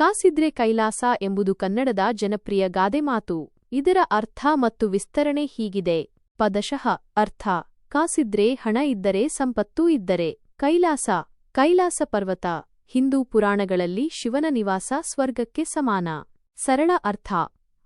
ಕಾಸಿದ್ರೆ ಕೈಲಾಸ ಎಂಬುದು ಕನ್ನಡದ ಜನಪ್ರಿಯ ಗಾದೆ ಮಾತು. ಇದರ ಅರ್ಥ ಮತ್ತು ವಿಸ್ತರಣೆ ಹೀಗಿದೆ. ಪದಶಃ ಅರ್ಥ. ಕಾಸಿದ್ರೆ ಹಣ ಇದ್ದರೆ ಸಂಪತ್ತೂ ಇದ್ದರೆ. ಕೈಲಾಸ. ಕೈಲಾಸ ಪರ್ವತ. ಹಿಂದೂ ಪುರಾಣಗಳಲ್ಲಿ ಶಿವನ ನಿವಾಸ ಸ್ವರ್ಗಕ್ಕೆ ಸಮಾನ. ಸರಳ ಅರ್ಥ.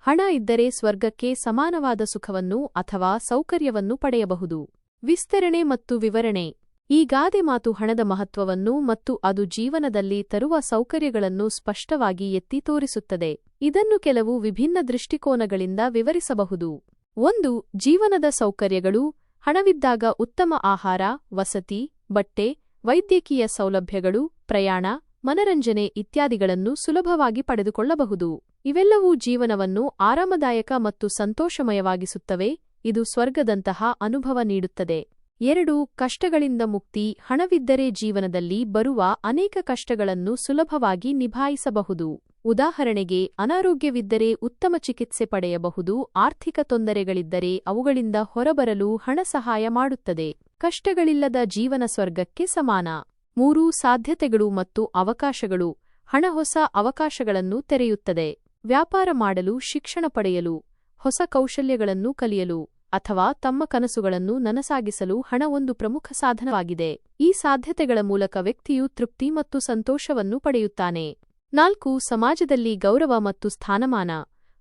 ಹಣ ಇದ್ದರೆ ಸ್ವರ್ಗಕ್ಕೆ ಸಮಾನವಾದ ಸುಖವನ್ನು ಅಥವಾ ಸೌಕರ್ಯವನ್ನು ಪಡೆಯಬಹುದು. ವಿಸ್ತರಣೆ ಮತ್ತು ವಿವರಣೆ. ಈ ಗಾದೆ ಮಾತು ಹಣದ ಮಹತ್ವವನ್ನು ಮತ್ತು ಅದು ಜೀವನದಲ್ಲಿ ತರುವ ಸೌಕರ್ಯಗಳನ್ನು ಸ್ಪಷ್ಟವಾಗಿ ಎತ್ತಿ ತೋರಿಸುತ್ತದೆ. ಇದನ್ನು ಕೆಲವು ವಿಭಿನ್ನ ದೃಷ್ಟಿಕೋನಗಳಿಂದ ವಿವರಿಸಬಹುದು. ಒಂದು, ಜೀವನದ ಸೌಕರ್ಯಗಳು, ಹಣವಿದ್ದಾಗ ಉತ್ತಮ ಆಹಾರ, ವಸತಿ, ಬಟ್ಟೆ, ವೈದ್ಯಕೀಯ ಸೌಲಭ್ಯಗಳು, ಪ್ರಯಾಣ, ಮನರಂಜನೆ ಇತ್ಯಾದಿಗಳನ್ನು ಸುಲಭವಾಗಿ ಪಡೆದುಕೊಳ್ಳಬಹುದು. ಇವೆಲ್ಲವೂ ಜೀವನವನ್ನು ಆರಾಮದಾಯಕ ಮತ್ತು ಸಂತೋಷಮಯವಾಗಿಸುತ್ತವೆ. ಇದು ಸ್ವರ್ಗದಂತಹ ಅನುಭವ ನೀಡುತ್ತದೆ. ಎರಡು, ಕಷ್ಟಗಳಿಂದ ಮುಕ್ತಿ, ಹಣವಿದ್ದರೆ ಜೀವನದಲ್ಲಿ ಬರುವ ಅನೇಕ ಕಷ್ಟಗಳನ್ನು ಸುಲಭವಾಗಿ ನಿಭಾಯಿಸಬಹುದು. ಉದಾಹರಣೆಗೆ, ಅನಾರೋಗ್ಯವಿದ್ದರೆ ಉತ್ತಮ ಚಿಕಿತ್ಸೆ ಪಡೆಯಬಹುದು, ಆರ್ಥಿಕ ತೊಂದರೆಗಳಿದ್ದರೆ ಅವುಗಳಿಂದ ಹೊರಬರಲು ಹಣ ಸಹಾಯ ಮಾಡುತ್ತದೆ. ಕಷ್ಟಗಳಿಲ್ಲದ ಜೀವನ ಸ್ವರ್ಗಕ್ಕೆ ಸಮಾನ. ಮೂರು, ಸಾಧ್ಯತೆಗಳು ಮತ್ತು ಅವಕಾಶಗಳು. ಹಣ ಹೊಸ ಅವಕಾಶಗಳನ್ನು ತೆರೆಯುತ್ತದೆ. ವ್ಯಾಪಾರ ಮಾಡಲು, ಶಿಕ್ಷಣ ಪಡೆಯಲು, ಹೊಸ ಕೌಶಲ್ಯಗಳನ್ನು ಕಲಿಯಲು. ಅಥವಾ ತಮ್ಮ ಕನಸುಗಳನ್ನು ನನಸಾಗಿಸಲು ಹಣ ಒಂದು ಪ್ರಮುಖ ಸಾಧನವಾಗಿದೆ. ಈ ಸಾಧ್ಯತೆಗಳ ಮೂಲಕ ವ್ಯಕ್ತಿಯು ತೃಪ್ತಿ ಮತ್ತು ಸಂತೋಷವನ್ನು ಪಡೆಯುತ್ತಾನೆ. ನಾಲ್ಕು, ಸಮಾಜದಲ್ಲಿ ಗೌರವ ಮತ್ತು ಸ್ಥಾನಮಾನ.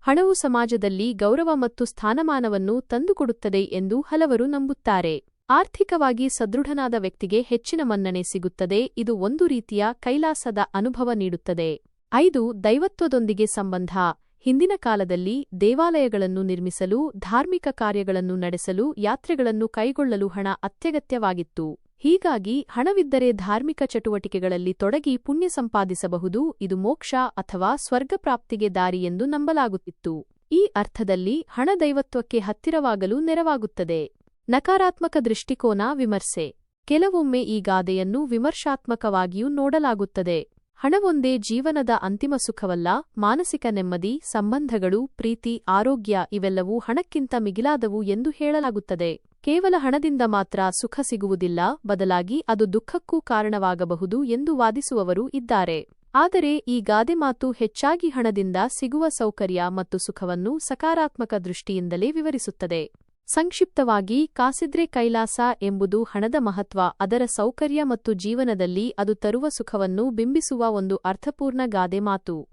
ಹಣವು ಸಮಾಜದಲ್ಲಿ ಗೌರವ ಮತ್ತು ಸ್ಥಾನಮಾನವನ್ನು ತಂದುಕೊಡುತ್ತದೆ ಎಂದು ಹಲವರು ನಂಬುತ್ತಾರೆ. ಆರ್ಥಿಕವಾಗಿ ಸದೃಢನಾದ ವ್ಯಕ್ತಿಗೆ ಹೆಚ್ಚಿನ ಮನ್ನಣೆ ಸಿಗುತ್ತದೆ. ಇದು ಒಂದು ರೀತಿಯ ಕೈಲಾಸದ ಅನುಭವ ನೀಡುತ್ತದೆ. ಐದು, ದೈವತ್ವದೊಂದಿಗೆ ಸಂಬಂಧ. ಹಿಂದಿನ ಕಾಲದಲ್ಲಿ ದೇವಾಲಯಗಳನ್ನು ನಿರ್ಮಿಸಲು, ಧಾರ್ಮಿಕ ಕಾರ್ಯಗಳನ್ನು ನಡೆಸಲು, ಯಾತ್ರೆಗಳನ್ನು ಕೈಗೊಳ್ಳಲು ಹಣ ಅತ್ಯಗತ್ಯವಾಗಿತ್ತು. ಹೀಗಾಗಿ ಹಣವಿದ್ದರೆ ಧಾರ್ಮಿಕ ಚಟುವಟಿಕೆಗಳಲ್ಲಿ ತೊಡಗಿ ಪುಣ್ಯ ಸಂಪಾದಿಸಬಹುದು, ಇದು ಮೋಕ್ಷ ಅಥವಾ ಸ್ವರ್ಗಪ್ರಾಪ್ತಿಗೆ ದಾರಿ ಎಂದು ನಂಬಲಾಗುತ್ತಿತ್ತು. ಈ ಅರ್ಥದಲ್ಲಿ ಹಣ ದೈವತ್ವಕ್ಕೆ ಹತ್ತಿರವಾಗಲು ನೆರವಾಗುತ್ತದೆ. ನಕಾರಾತ್ಮಕ ದೃಷ್ಟಿಕೋನ ವಿಮರ್ಶೆ. ಕೆಲವೊಮ್ಮೆ ಈ ಗಾದೆಯನ್ನು ವಿಮರ್ಶಾತ್ಮಕವಾಗಿಯೂ ನೋಡಲಾಗುತ್ತದೆ. ಹಣವೊಂದೇ ಜೀವನದ ಅಂತಿಮ ಸುಖವಲ್ಲ, ಮಾನಸಿಕ ನೆಮ್ಮದಿ, ಸಂಬಂಧಗಳು, ಪ್ರೀತಿ, ಆರೋಗ್ಯ ಇವೆಲ್ಲವೂ ಹಣಕ್ಕಿಂತ ಮಿಗಿಲಾದವು ಎಂದು ಹೇಳಲಾಗುತ್ತದೆ. ಕೇವಲ ಹಣದಿಂದ ಮಾತ್ರ ಸುಖ ಸಿಗುವುದಿಲ್ಲ, ಬದಲಾಗಿ ಅದು ದುಃಖಕ್ಕೂ ಕಾರಣವಾಗಬಹುದು ಎಂದು ವಾದಿಸುವವರು ಇದ್ದಾರೆ. ಆದರೆ ಈ ಗಾದೆ ಮಾತು ಹೆಚ್ಚಾಗಿ ಹಣದಿಂದ ಸಿಗುವ ಸೌಕರ್ಯ ಮತ್ತು ಸುಖವನ್ನು ಸಕಾರಾತ್ಮಕ ದೃಷ್ಟಿಯಿಂದಲೇ ವಿವರಿಸುತ್ತದೆ. ಸಂಕ್ಷಿಪ್ತವಾಗಿ ಕಾಸಿದ್ರೆ ಕೈಲಾಸ ಎಂಬುದು ಹಣದ ಮಹತ್ವ, ಅದರ ಸೌಕರ್ಯ ಮತ್ತು ಜೀವನದಲ್ಲಿ ಅದು ತರುವ ಸುಖವನ್ನು ಬಿಂಬಿಸುವ ಒಂದು ಅರ್ಥಪೂರ್ಣ ಗಾದೆ ಮಾತು.